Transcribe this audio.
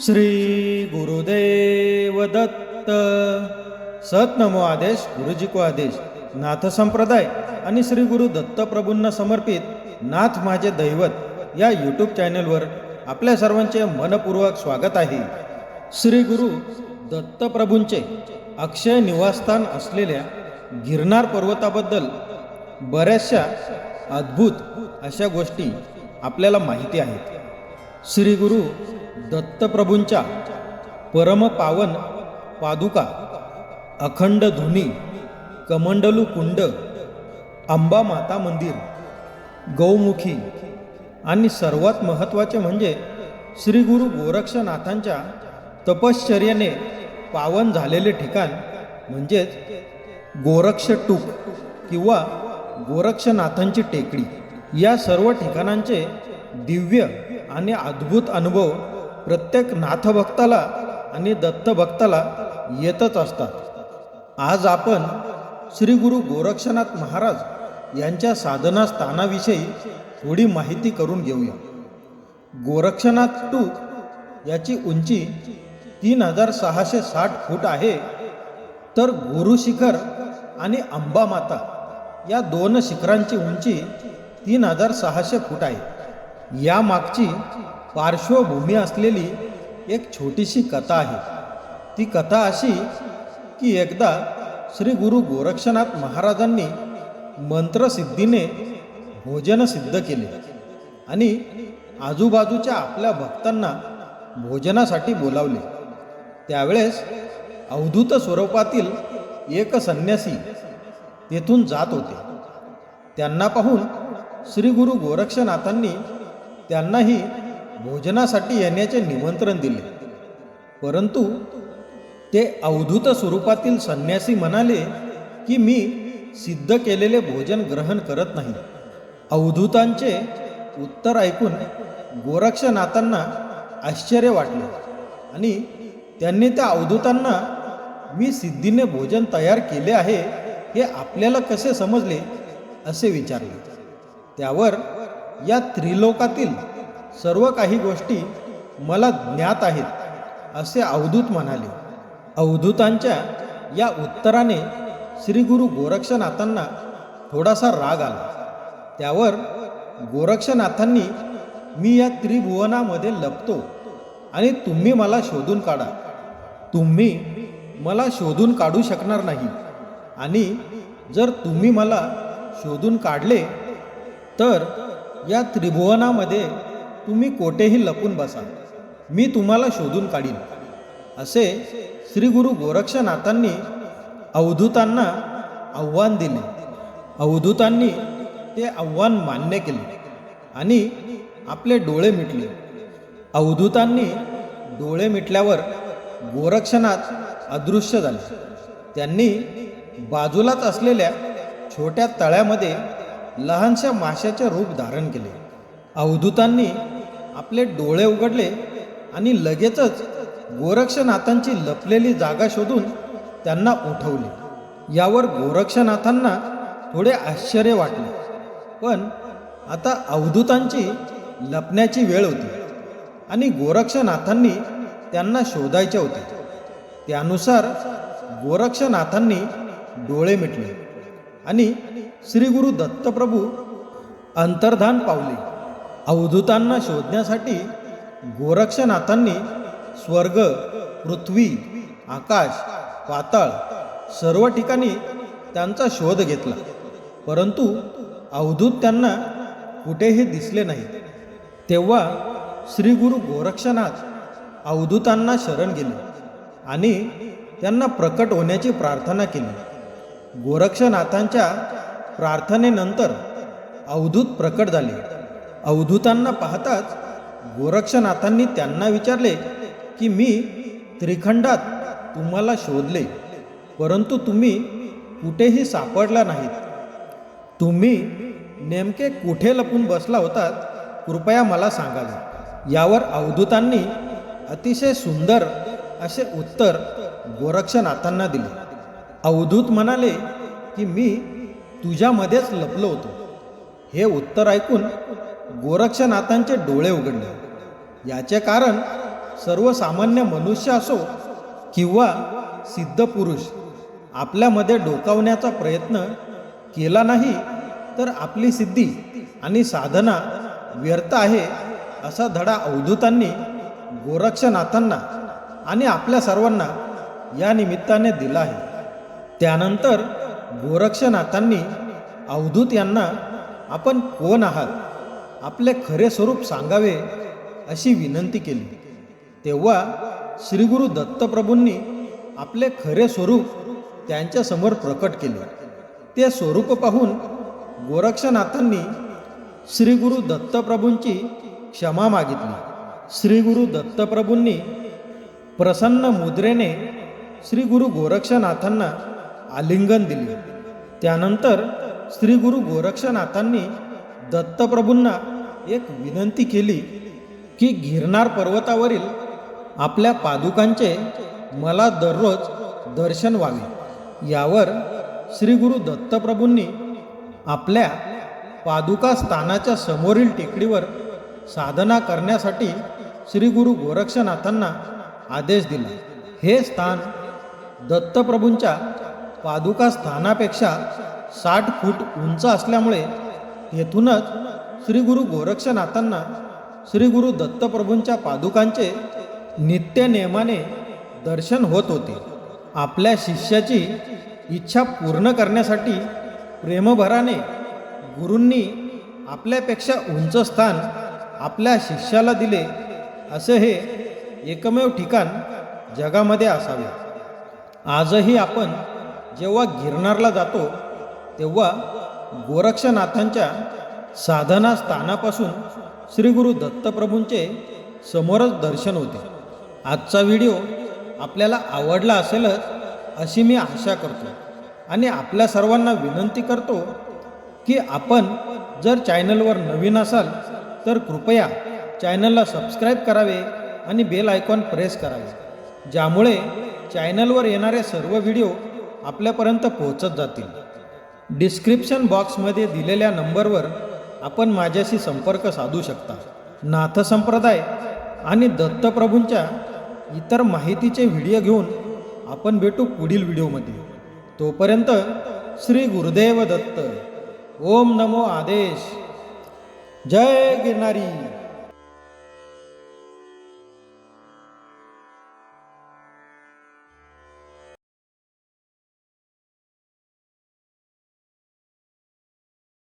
श्री गुरुदेव दत्त। सतनमो आदेश गुरुजी को आदेश नाथ संप्रदाय आणि श्री गुरु दत्त प्रभूंना समर्पित नाथ माझे दैवत या यूट्यूब चॅनलवर आपल्या सर्वांचे मनपूर्वक स्वागत आहे. श्री गुरु दत्तप्रभूंचे अक्षय निवासस्थान असलेल्या गिरनार पर्वताबद्दल बऱ्याचशा अद्भुत अशा गोष्टी आपल्याला माहिती आहेत. श्री गुरु दत्तप्रभूंच्या परमपावन पादुका अखंड धुनी कमंडलू कुंड अंबा माता मंदिर गौमुखी आणि सर्वात महत्त्वाचे म्हणजे श्री गुरु गोरक्षनाथांच्या तपश्चर्याने पावन झालेले ठिकाण म्हणजेच गोरक्ष टूक किंवा गोरक्षनाथांची टेकडी. या सर्व ठिकाणांचे दिव्य आणि अद्भुत अनुभव प्रत्येक नाथभक्ताला आणि दत्तभक्ताला येतच असतात. आज आपण श्री गुरु गोरक्षनाथ महाराज यांच्या साधना स्थानाविषयी थोडी माहिती करून घेऊया. गोरक्षनाथ टू याची उंची तीन हजार सहाशे साठ फूट आहे. तर गुरु शिखर आणि अंबामाता या दोन शिखरांची उंची तीन हजार सहाशे फूट आहे. या मागची पार्श्वभूमी असलेली एक छोटीशी कथा आहे. ती कथा अशी की एकदा श्री गुरु गोरक्षनाथ महाराजांनी मंत्रसिद्धीने भोजन सिद्ध केले आणि आजूबाजूच्या आपल्या भक्तांना भोजनासाठी बोलावले. त्यावेळेस अवधूत स्वरूपातील एक संन्यासी तेथून जात होते. त्यांना पाहून श्री गुरु गोरक्षनाथांनी त्यांनाही भोजनासाठी येण्याचे निमंत्रण दिले. परंतु ते अवधूत स्वरूपातील संन्यासी म्हणाले की मी सिद्ध केलेले भोजन ग्रहण करत नाही. अवधूतांचे उत्तर ऐकून गोरक्षनाथांना आश्चर्य वाटले आणि त्यांनी त्या अवधूतांना मी सिद्धीने भोजन तयार केले आहे हे आपल्याला कसे समजले? असे विचारले. त्यावर या त्रिलोकातील सर्व काही गोष्टी मला ज्ञात आहेत असे अवधूत म्हणाले. अवधूतांच्या या उत्तराने श्री गुरु गोरक्षनाथांना थोडासा राग आला. त्यावर गोरक्षनाथांनी मी या त्रिभुवनामध्ये लपतो आणि तुम्ही मला शोधून काढा. तुम्ही मला शोधून काढू शकणार नाही. आणि जर तुम्ही मला शोधून काढले तर या त्रिभुवनामध्ये तुम्ही कोठेही लपून बसा. मी तुम्हाला शोधून काढीन. असे श्री गुरु गोरक्षनाथांनी अवधूतांना आव्हान दिले. अवधूतांनी ते आव्हान मान्य केले आणि आपले डोळे मिटले. अवधूतांनी डोळे मिटल्यावर गोरक्षनाथ अदृश्य झाले. त्यांनी बाजूलाच असलेल्या छोट्या तळ्यामध्ये लहानशा माशाचे रूप धारण केले. अवधूतांनी आपले डोळे उघडले आणि लगेचच गोरक्षनाथांची लपलेली जागा शोधून त्यांना उठवले. यावर गोरक्षनाथांना थोडे आश्चर्य वाटले. पण आता अवधूतांची लपण्याची वेळ होती आणि गोरक्षनाथांनी त्यांना शोधायचे होते. त्यानुसार गोरक्षनाथांनी डोळे मिटले आणि श्री गुरु दत्तप्रभू अंतर्धान पावले. अवधूतांना शोधण्यासाठी गोरक्षनाथांनी स्वर्ग पृथ्वी आकाश पाताळ सर्व ठिकाणी त्यांचा शोध घेतला. परंतु अवधूत त्यांना कुठेही दिसले नाहीत तेव्हा श्री गुरु गोरक्षनाथ अवधूतांना शरण गेले आणि त्यांना प्रकट होण्याची प्रार्थना केली. गोरक्षनाथांच्या प्रार्थनेनंतर अवधूत प्रकट झाले. अवधूतांना पाहताच गोरक्षनाथांनी त्यांना विचारले की मी त्रिखंडात तुम्हाला शोधले परंतु तुम्ही कुठेही सापडला नाहीत. तुम्ही नेमके कुठे लपून बसला होतात कृपया मला सांगाल यावर अवधूतांनी अतिशय सुंदर असे उत्तर गोरक्षनाथांना दिले. अवधूत म्हणाले की मी तुझ्यामध्येच लपलो होतो. हे उत्तर ऐकून गोरक्षनाथांचे डोळे उघडले. याचे कारण सर्वसामान्य मनुष्य असो किंवा सिद्ध पुरुष आपल्यामध्ये डोकावण्याचा प्रयत्न केला नाही तर आपली सिद्धी आणि साधना व्यर्थ आहे असा धडा अवधूतांनी गोरक्षनाथांना आणि आपल्या सर्वांना या निमित्ताने दिला आहे. त्यानंतर गोरक्षनाथांनी अवधूत यांना आपण कोण आहात? आपले खरे स्वरूप सांगावे अशी विनंती केली. तेव्हा श्री गुरु दत्तप्रभूंनी आपले खरे स्वरूप त्यांच्यासमोर प्रकट केले. ते स्वरूप पाहून गोरक्षनाथांनी श्री गुरु दत्तप्रभूंची क्षमा मागितली. श्री गुरु दत्तप्रभूंनी प्रसन्न मुद्रेने श्री गुरु गोरक्षनाथांना आलिंगन दिले. त्यानंतर श्री गुरु गोरक्षनाथांनी दत्तप्रभूंना एक विनंती केली की गिरनार पर्वतावरील आपल्या पादुकांचे मला दररोज दर्शन व्हावे. यावर श्री गुरु दत्तप्रभूंनी आपल्या पादुका स्थानाच्या समोरील टेकडीवर साधना करण्यासाठी श्री गुरु गोरक्षनाथांना आदेश दिला. हे स्थान दत्तप्रभूंच्या पादुका स्थानापेक्षा साठ फूट उंच असल्यामुळे येथूनच श्री गुरु गोरक्षनाथांना श्री गुरु दत्तप्रभूंच्या पादुकांचे नित्य नेमाने दर्शन होत होते. आपल्या शिष्याची इच्छा पूर्ण करण्यासाठी प्रेमभराने गुरूंनी आपल्यापेक्षा उंच स्थान आपल्या शिष्याला दिले असे हे एकमेव ठिकाण जगामध्ये असावे. आजही आपण जेव्हा गिरनारला जातो तेव्हा गोरक्षनाथांच्या साधना स्थानापासून श्री गुरु दत्तप्रभूंचे समोरच दर्शन होते. आजचा व्हिडिओ आपल्याला आवडला असेलच अशी मी आशा करतो आणि आपल्या सर्वांना विनंती करतो की आपण जर चॅनलवर नवीन असाल तर कृपया चॅनलला सबस्क्राईब करावे आणि बेल आयकॉन प्रेस करावे ज्यामुळे चॅनलवर येणारे सर्व व्हिडिओ आपल्यापर्यंत पोहोचत जातील. डिस्क्रिप्शन बॉक्समध्ये दिलेल्या नंबरवर आपण माझ्याशी संपर्क साधू शकता. नाथ संप्रदाय आणि दत्तप्रभूंच्या इतर माहितीचे व्हिडिओ घेऊन आपण भेटू पुढील व्हिडिओमध्ये. तोपर्यंत श्री गुरुदेव दत्त. ओम नमो आदेश. जय गिरणारी